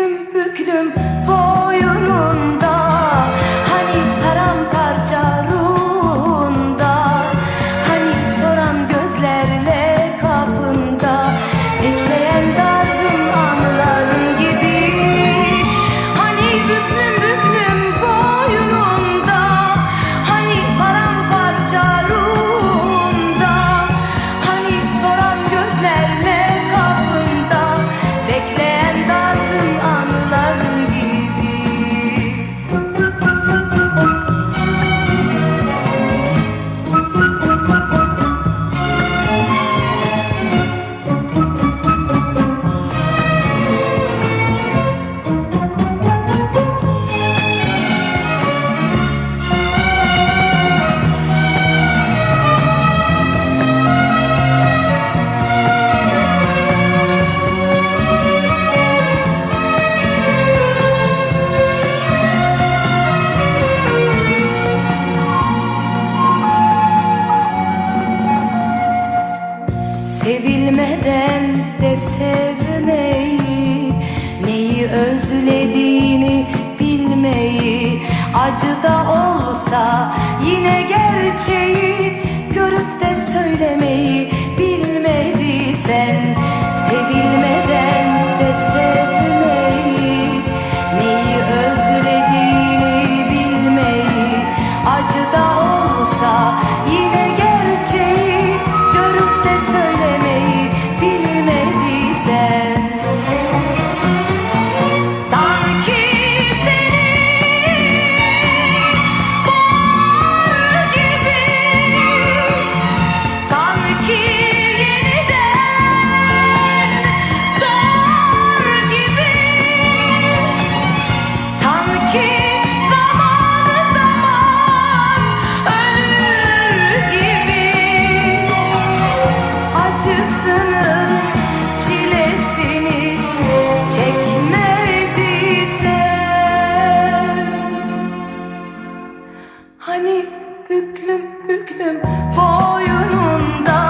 boynum büklüm boynum Sevilmeden de sevmeyi Neyi özlediğini bilmeyi Acıda ol Hani büklüm büklüm boyununda